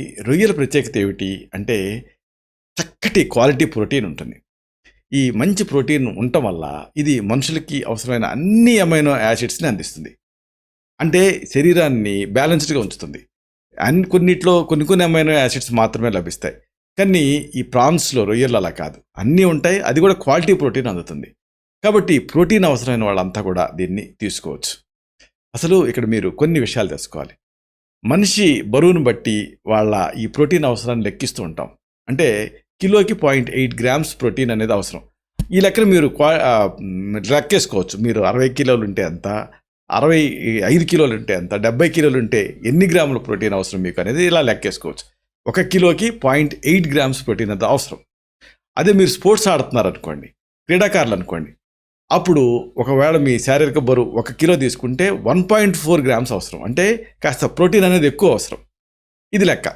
ఈ రొయ్యల ప్రత్యేకత ఏమిటి అంటే చక్కటి క్వాలిటీ ప్రోటీన్ ఉంటుంది. ఈ మంచి ప్రోటీన్ ఉండటం వల్ల ఇది మనుషులకి అవసరమైన అన్ని అమైనో యాసిడ్స్ని అందిస్తుంది. అంటే శరీరాన్ని బ్యాలెన్స్డ్గా ఉంచుతుంది. అన్ని కొన్నిట్లో కొన్ని కొన్ని అమైనో యాసిడ్స్ మాత్రమే లభిస్తాయి. కానీ ఈ ప్రాన్స్లో రొయ్యలు అలా కాదు. అన్నీ ఉంటాయి అది కూడా క్వాలిటీ ప్రోటీన్ అందుతుంది. కాబట్టి ప్రోటీన్ అవసరమైన వాళ్ళంతా కూడా దీన్ని తీసుకోవచ్చు. అసలు ఇక్కడ మీరు కొన్ని విషయాలు తెలుసుకోవాలి. మనిషి బరువును బట్టి వాళ్ళ ఈ ప్రోటీన్ అవసరాన్ని లెక్కిస్తూ ఉంటాం. అంటే కిలోకి పాయింట్ ఎయిట్ గ్రామ్స్ ప్రోటీన్ అనేది అవసరం. ఈ లెక్కన మీరు క్వా లెక్కేసుకోవచ్చు మీరు అరవై కిలోలు ఉంటే ఎంత అరవై ఐదు కిలోలు ఉంటే ఎంత డెబ్బై కిలోలు ఉంటే ఎన్ని గ్రాముల ప్రోటీన్ అవసరం మీకు అనేది ఇలా లెక్కేసుకోవచ్చు ఒక కిలోకి పాయింట్ ఎయిట్ గ్రామ్స్ ప్రోటీన్ అది అవసరం. అదే మీరు స్పోర్ట్స్ ఆడుతున్నారు అనుకోండి క్రీడాకారులు అనుకోండి అప్పుడు ఒకవేళ మీ శారీరక బరువు ఒక కిలో తీసుకుంటే వన్ పాయింట్ ఫోర్ గ్రామ్స్ అవసరం. అంటే కాస్త ప్రోటీన్ అనేది ఎక్కువ అవసరం. ఇది లెక్క.